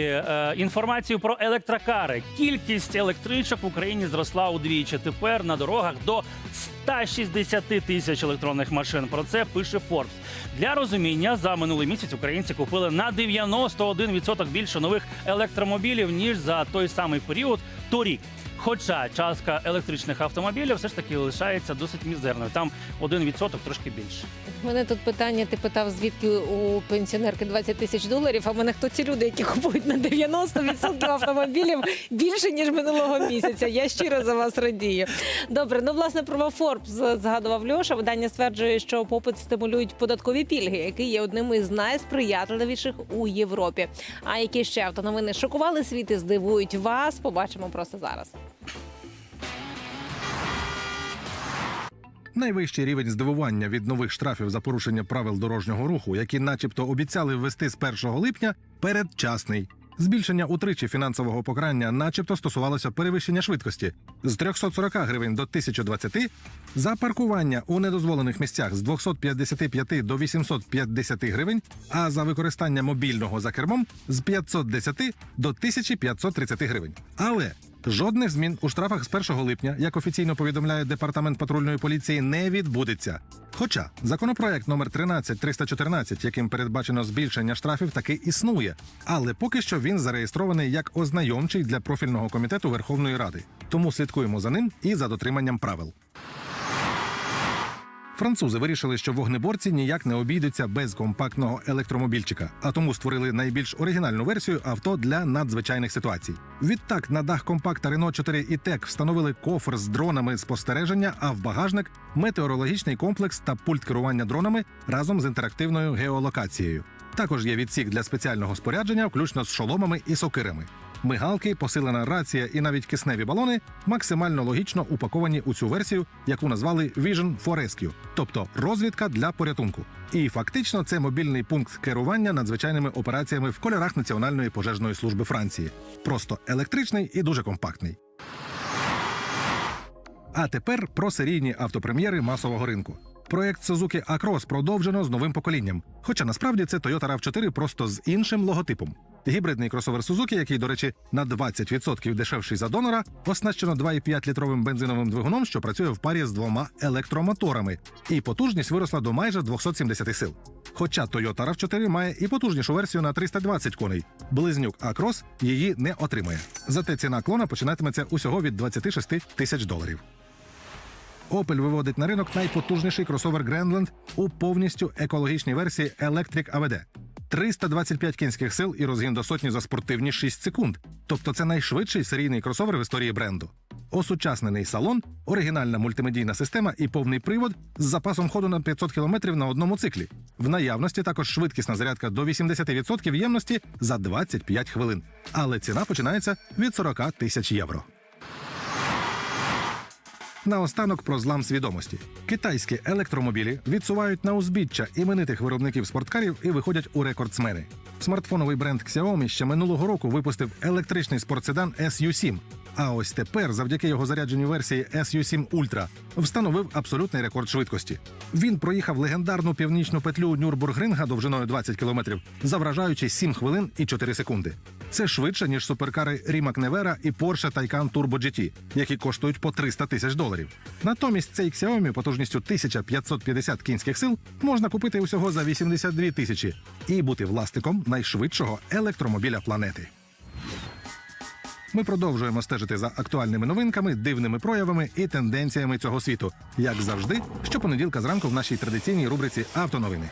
Е, Інформацію про електрокари. Кількість електричок в Україні зросла удвічі. Тепер на дорогах до 160 тисяч електронних машин. Про це пише Forbes. Для розуміння за минулий місяць українці купили на 91% більше нових електромобілів ніж за той самий період торік. Хоча частка електричних автомобілів все ж таки лишається досить мізерною. Там 1% трошки більше. У мене тут питання: ти питав, звідки у пенсіонерки 20 тисяч доларів. А в мене хто ці люди, які купують на 90% автомобілів більше ніж минулого місяця. Я щиро за вас радію. Добре, ну власне про Форбс згадував Льоша. Видання стверджує, що попит стимулюють податкові пільги, які є одним із найсприятливіших у Європі. А які ще автоновини шокували світ і здивують вас? Побачимо просто зараз. Найвищий рівень здивування від нових штрафів за порушення правил дорожнього руху, які, начебто, обіцяли ввести з 1 липня, передчасний. Збільшення утричі фінансового покарання, начебто, стосувалося перевищення швидкості з 340 гривень до 1020, за паркування у недозволених місцях з 255 до 850 гривень, а за використання мобільного за кермом з 510 до 1530 гривень. Але Жодних змін у штрафах з 1 липня, як офіційно повідомляє департамент патрульної поліції, не відбудеться. Хоча законопроект номер 13314, яким передбачено збільшення штрафів, таки існує, але поки що він зареєстрований як ознайомчий для профільного комітету Верховної Ради. Тому слідкуємо за ним і за дотриманням правил. Французи вирішили, що вогнеборці ніяк не обійдуться без компактного електромобільчика, а тому створили найбільш оригінальну версію авто для надзвичайних ситуацій. Відтак на дах компакта Renault 4 e-Tech встановили кофр з дронами спостереження, а в багажник метеорологічний комплекс та пульт керування дронами разом з інтерактивною геолокацією. Також є відсік для спеціального спорядження, включно з шоломами і сокирами. Мигалки, посилена рація і навіть кисневі балони максимально логічно упаковані у цю версію, яку назвали Vision for Rescue, тобто розвідка для порятунку. І фактично це мобільний пункт керування надзвичайними операціями в кольорах Національної пожежної служби Франції. Просто електричний і дуже компактний. А тепер про серійні автопрем'єри масового ринку. Проект Suzuki Acros продовжено з новим поколінням. Хоча насправді це Toyota RAV4 просто з іншим логотипом. Гібридний кросовер Suzuki, який, до речі, на 20% дешевший за донора, оснащено 2,5-літровим бензиновим двигуном, що працює в парі з двома електромоторами, і потужність виросла до майже 270 сил. Хоча Toyota RAV4 має і потужнішу версію на 320 коней. Близнюк Acros її не отримає. Зате ціна клона починатиметься усього від 26 тисяч доларів. Opel виводить на ринок найпотужніший кросовер Grandland у повністю екологічній версії Electric AVD. 325 кінських сил і розгін до сотні за спортивні 6 секунд. Тобто це найшвидший серійний кросовер в історії бренду. Осучаснений салон, оригінальна мультимедійна система і повний привод з запасом ходу на 500 км на одному циклі. В наявності також швидкісна зарядка до 80% ємності за 25 хвилин. Але ціна починається від 40 тисяч євро. Наостанок про злам свідомості. Китайські електромобілі відсувають на узбіччя іменитих виробників спорткарів і виходять у рекордсмени. Смартфоновий бренд Xiaomi ще минулого року випустив електричний спортседан SU7. А ось тепер, завдяки його зарядженій версії SU7 Ultra, встановив абсолютний рекорд швидкості. Він проїхав легендарну північну петлю Нюрбургринга довжиною 20 км, завражаючи 7 хвилин і 4 секунди. Це швидше, ніж суперкари Rimac Nevera і Porsche Taycan Turbo GT, які коштують по 300 тисяч доларів. Натомість цей Xiaomi потужністю 1550 кінських сил можна купити усього за 82 тисячі і бути власником найшвидшого електромобіля планети. Ми продовжуємо стежити за актуальними новинками, дивними проявами і тенденціями цього світу, як завжди, щопонеділка зранку в нашій традиційній рубриці Автоновини.